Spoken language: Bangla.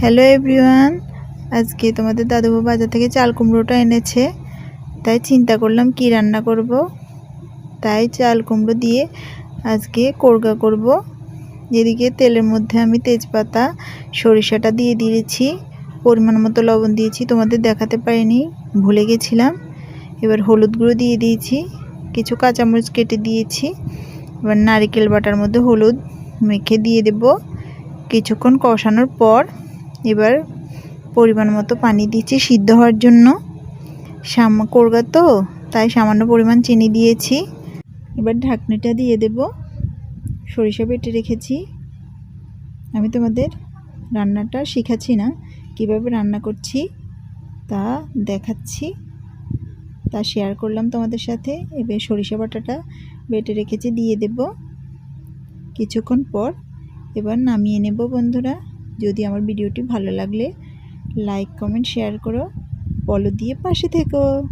হ্যালো এভরিওয়ান আজকে তোমাদের দাদুবু বাজার থেকে চাল কুমড়োটা এনেছে। তাই চিন্তা করলাম কি রান্না করব। তাই চাল কুমড়ো দিয়ে আজকে কোরগা করব। এদিকে তেলের মধ্যে আমি তেজপাতা, সরিষাটা দিয়ে দিয়েছি, পরিমাণ মতো লবণ দিয়েছি, তোমাদের দেখাতে পারিনি, ভুলে গেছিলাম। এবার হলুদ গুঁড়ো দিয়ে দিয়েছি, কিছু কাঁচামরিচ কেটে দিয়েছি। এবার নারিকেল বাটার মধ্যে হলুদ মেখে দিয়ে দেব। কিছুক্ষণ কষানোর পর এবার পরিমাণ মতো পানি দিচ্ছি, সিদ্ধ হওয়ার জন্য। সাম, করগা তো, তাই সামান্য পরিমাণ চিনি দিয়েছি। এবার ঢাকনিটা দিয়ে দেব। সরিষা বেটে রেখেছি। আমি তোমাদের রান্নাটা শেখাচ্ছি না, কীভাবে রান্না করছি তা দেখাচ্ছি। তা শেয়ার করলাম তোমাদের সাথে। এবার সরিষা বাটাটা বেটে রেখেছি, দিয়ে দেব। কিছুক্ষণ পর এবার নামিয়ে নেব বন্ধুরা। যদি আমার ভিডিওটি ভালো লাগলে লাইক কমেন্ট শেয়ার করো। বলো দিয়ে পাশে থেকো।